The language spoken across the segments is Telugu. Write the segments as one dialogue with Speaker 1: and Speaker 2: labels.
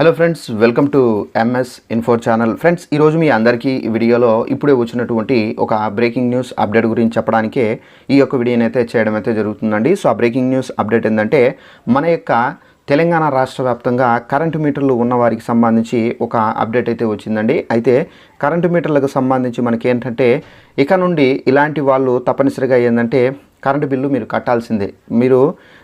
Speaker 1: Hello friends welcome to MS info channel friends ఈరోజు మీ అందరికీ ఈ వీడియోలో ఇప్పుడే వచ్చినటువంటి ఒక బ్రేకింగ్ న్యూస్ అప్డేట్ గురించి చెప్పడానికే ఈ యొక్క వీడియోని అయితే చేయడం అయితే జరుగుతుందండి. సో ఆ బ్రేకింగ్ న్యూస్ అప్డేట్ ఏంటంటే మన యొక్క తెలంగాణ రాష్ట్ర వ్యాప్తంగా కరెంటు మీటర్లు ఉన్న వారికి సంబంధించి ఒక అప్డేట్ అయితే వచ్చిందండి. అయితే కరెంటు మీటర్లకు సంబంధించి మనకి ఏంటంటే ఇక నుండి ఇలాంటి వాళ్ళు తప్పనిసరిగా ఏంటంటే కరెంటు బిల్లు మీరు కట్టాల్సిందే. మీరు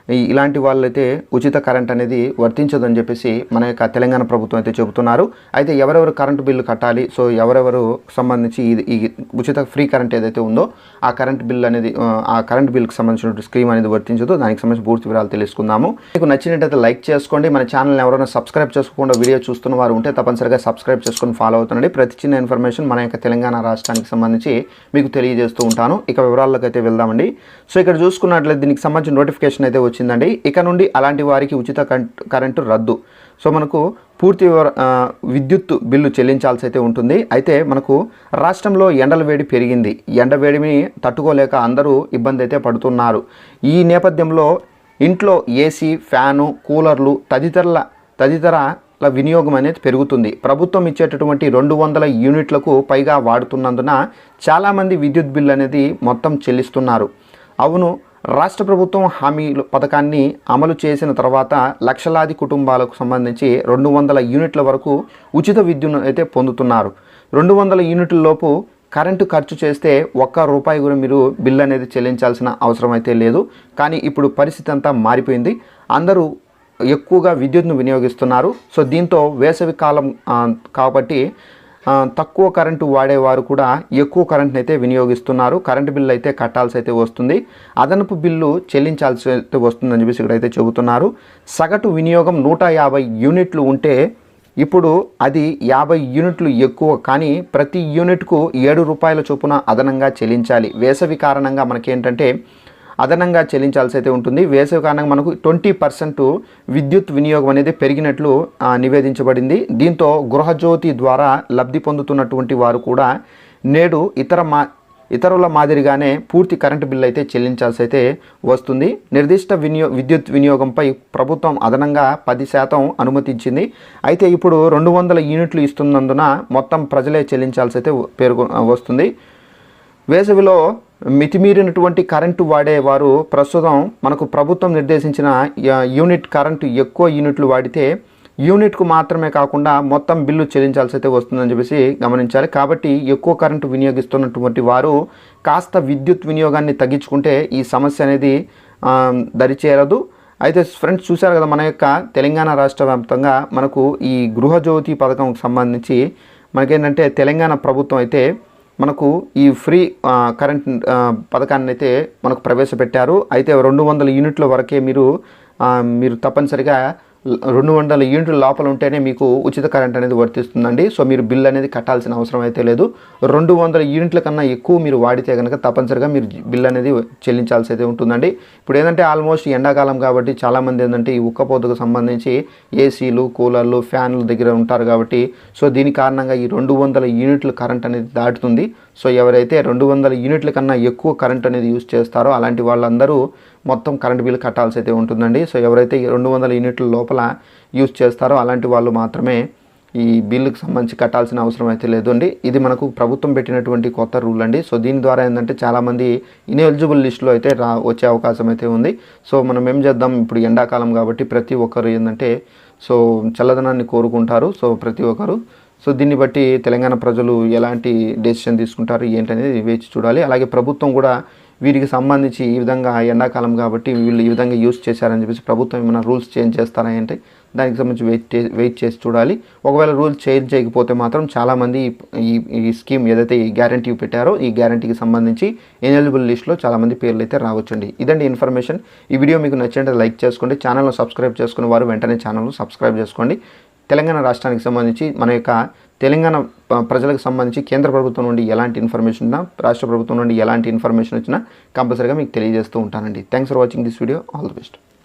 Speaker 1: ఇలాంటి వాళ్ళైతే ఉచిత కరెంట్ అనేది వర్తించదని చెప్పేసి మన యొక్క తెలంగాణ ప్రభుత్వం అయితే చెబుతున్నారు. అయితే ఎవరెవరు కరెంటు బిల్లు కట్టాలి? సో ఎవరెవరు సంబంధించి ఇది ఈ ఉచిత ఫ్రీ కరెంట్ ఏదైతే ఉందో ఆ కరెంట్ బిల్ అనేది ఆ, ఆ కరెంట్ బిల్కి సంబంధించిన స్కీమ్ అనేది వర్తించదు. దానికి సంబంధించి పూర్తి వివరాలు తెలుసుకుందాము. మీకు నచ్చినట్టయితే లైక్ చేసుకోండి. మన ఛానల్ ఎవరైనా సబ్స్క్రైబ్ చేసుకోకుండా వీడియో చూస్తున్న వారు ఉంటే తప్పనిసరిగా సబ్స్క్రైబ్ చేసుకొని ఫాలో అవుతుండండి. ప్రతి చిన్న ఇన్ఫర్మేషన్ మన యొక్క తెలంగాణ రాష్ట్రానికి సంబంధించి మీకు తెలియజేస్తూ ఉంటాను. ఇక వివరాల్లోకి అయితే వెళ్దామండి. సో ఇక్కడ చూసుకున్నట్లయితే దీనికి సంబంధించిన నోటిఫికేషన్ అయితే వచ్చిందండి. ఇక నుండి అలాంటి వారికి ఉచిత కరెంటు రద్దు. సో మనకు పూర్తి విద్యుత్ బిల్లు చెల్లించాల్సి అయితే ఉంటుంది. అయితే మనకు రాష్ట్రంలో ఎండల వేడి పెరిగింది. ఎండ వేడిని తట్టుకోలేక అందరూ ఇబ్బంది అయితే పడుతున్నారు. ఈ నేపథ్యంలో ఇంట్లో ఏసీ ఫ్యాను కూలర్లు తదితరుల తదితర వినియోగం అనేది పెరుగుతుంది. ప్రభుత్వం ఇచ్చేటటువంటి రెండు వందల యూనిట్లకు పైగా వాడుతున్నందున చాలామంది విద్యుత్ బిల్ అనేది మొత్తం చెల్లిస్తున్నారు. అవును రాష్ట్ర ప్రభుత్వం హామీలు పథకాన్ని అమలు చేసిన తర్వాత లక్షలాది కుటుంబాలకు సంబంధించి రెండు వందల యూనిట్ల వరకు ఉచిత విద్యుత్ అయితే పొందుతున్నారు. రెండు వందల యూనిట్ల లోపు కరెంటు ఖర్చు చేస్తే ఒక్క రూపాయి కూడా మీరు బిల్ అనేది చెల్లించాల్సిన అవసరం అయితే లేదు. కానీ ఇప్పుడు పరిస్థితి అంతా మారిపోయింది. అందరూ ఎక్కువగా విద్యుత్ను వినియోగిస్తున్నారు. సో దీంతో వేసవి కాలం కాబట్టి తక్కువ కరెంటు వాడేవారు కూడా ఎక్కువ కరెంట్ని అయితే వినియోగిస్తున్నారు. కరెంటు బిల్లు అయితే కట్టాల్సి అయితే వస్తుంది. అదనపు బిల్లు చెల్లించాల్సి అయితే వస్తుందని చెప్పేసి ఇక్కడైతే చెబుతున్నారు. సగటు వినియోగం నూట యాభై యూనిట్లు ఉంటే ఇప్పుడు అది యాభై యూనిట్లు ఎక్కువ కానీ ప్రతి యూనిట్కు ఏడు రూపాయల చొప్పున అదనంగా చెల్లించాలి. వేసవి కారణంగా మనకేంటంటే అదనంగా చెల్లించాల్సి అయితే ఉంటుంది. వేసవి కారణంగా మనకు ట్వంటీ పర్సెంట్ విద్యుత్ వినియోగం అనేది పెరిగినట్లు నివేదించబడింది. దీంతో గృహజ్యోతి ద్వారా లబ్ధి పొందుతున్నటువంటి వారు కూడా నేడు ఇతర మా ఇతరుల మాదిరిగానే పూర్తి కరెంటు బిల్లు అయితే చెల్లించాల్సి అయితే వస్తుంది. నిర్దిష్ట వినియో విద్యుత్ వినియోగంపై ప్రభుత్వం అదనంగా పది శాతం అనుమతించింది. అయితే ఇప్పుడు రెండు వందల యూనిట్లు ఇస్తున్నందున మొత్తం ప్రజలే చెల్లించాల్సి అయితే పేర్కొ వస్తుంది. వేసవిలో మితిమీరినటువంటి కరెంటు వాడేవారు ప్రస్తుతం మనకు ప్రభుత్వం నిర్దేశించిన యూనిట్ కరెంటు ఎక్కువ యూనిట్లు వాడితే యూనిట్కు మాత్రమే కాకుండా మొత్తం బిల్లు చెల్లించాల్సి అయితే వస్తుందని చెప్పేసి గమనించాలి. కాబట్టి ఎక్కువ కరెంటు వినియోగిస్తున్నటువంటి వారు కాస్త విద్యుత్ వినియోగాన్ని తగ్గించుకుంటే ఈ సమస్య అనేది దరిచేరదు. అయితే ఫ్రెండ్స్ చూశారు కదా మన యొక్క తెలంగాణ రాష్ట్ర వ్యాప్తంగా మనకు ఈ గృహజ్యోతి పథకంకి సంబంధించి మనకేంటంటే తెలంగాణ ప్రభుత్వం అయితే మనకు ఈ ఫ్రీ కరెంట్ పథకాన్ని అయితే మనకు ప్రవేశపెట్టారు. అయితే రెండు వందల యూనిట్ల వరకే మీరు మీరు తప్పనిసరిగా రెండు వందల యూనిట్ల లోపల ఉంటేనే మీకు ఉచిత కరెంట్ అనేది వర్తిస్తుందండి. సో మీరు బిల్ అనేది కట్టాల్సిన అవసరం అయితే లేదు. రెండు వందల యూనిట్ల కన్నా ఎక్కువ మీరు వాడితే కనుక తప్పనిసరిగా మీరు బిల్ అనేది చెల్లించాల్సి అయితే ఉంటుందండి. ఇప్పుడు ఏంటంటే ఆల్మోస్ట్ ఎండాకాలం కాబట్టి చాలామంది ఏంటంటే ఈ ఉక్కపోతకు సంబంధించి ఏసీలు కూలర్లు ఫ్యాన్లు దగ్గర ఉంటారు కాబట్టి సో దీని కారణంగా ఈ రెండు వందల యూనిట్లు కరెంట్ అనేది దాటుతుంది. సో ఎవరైతే రెండు వందల యూనిట్ల కన్నా ఎక్కువ కరెంట్ అనేది యూజ్ చేస్తారో అలాంటి వాళ్ళందరూ మొత్తం కరెంట్ బిల్ కట్టాల్సి అయితే ఉంటుందండి. సో ఎవరైతే రెండు వందల యూనిట్ల లోపల యూజ్ చేస్తారో అలాంటి వాళ్ళు మాత్రమే ఈ బిల్లుకు సంబంధించి కట్టాల్సిన అవసరం అయితే లేదు అండి ఇది మనకు ప్రభుత్వం పెట్టినటువంటి కొత్త రూల్ అండి. సో దీని ద్వారా ఏంటంటే చాలామంది ఇన్ఎలిజిబుల్ లిస్టులో అయితే రా వచ్చే అవకాశం అయితే ఉంది. సో మనం ఏం చేద్దాం? ఇప్పుడు ఎండాకాలం కాబట్టి ప్రతి ఒక్కరు ఏంటంటే సో చల్లదనాన్ని కోరుకుంటారు. సో ప్రతి ఒక్కరు సో దీన్ని బట్టి తెలంగాణ ప్రజలు ఎలాంటి డెసిషన్ తీసుకుంటారు ఏంటనేది వేచి చూడాలి. అలాగే ప్రభుత్వం కూడా వీరికి సంబంధించి ఈ విధంగా ఎండాకాలం కాబట్టి వీళ్ళు ఈ విధంగా యూస్ చేశారని చెప్పేసి ప్రభుత్వం ఏమైనా రూల్స్ చేంజ్ చేస్తారా అంటే దానికి సంబంధించి వెయిట్ వెయిట్ చేసి చూడాలి. ఒకవేళ రూల్స్ చేంజ్ చేయకపోతే మాత్రం చాలామంది ఈ ఈ స్కీమ్ ఏదైతే ఈ గ్యారంటీ పెట్టారో ఈ గ్యారంటీకి సంబంధించి ఎలిజిబుల్ లిస్ట్లో చాలామంది పేర్లు అయితే రావచ్చండి. ఇదండి ఇన్ఫర్మేషన్. ఈ వీడియో మీకు నచ్చినట్టు లైక్ చేసుకోండి ఛానల్ను సబ్స్క్రైబ్ చేసుకున్న వారు వెంటనే ఛానల్ను సబ్స్క్రైబ్ చేసుకోండి. తెలంగాణ రాష్ట్రానికి సంబంధించి మన యొక్క తెలంగాణ ప్రజలకు సంబంధించి కేంద్ర ప్రభుత్వం నుండి ఎలాంటి ఇన్ఫర్మేషన్ ఉన్నా రాష్ట్ర ప్రభుత్వం నుండి ఎలాంటి ఇన్ఫర్మేషన్ వచ్చినా కంపల్సరీగా మీకు తెలియజేస్తూ ఉంటానండి. Thanks for watching this video all the best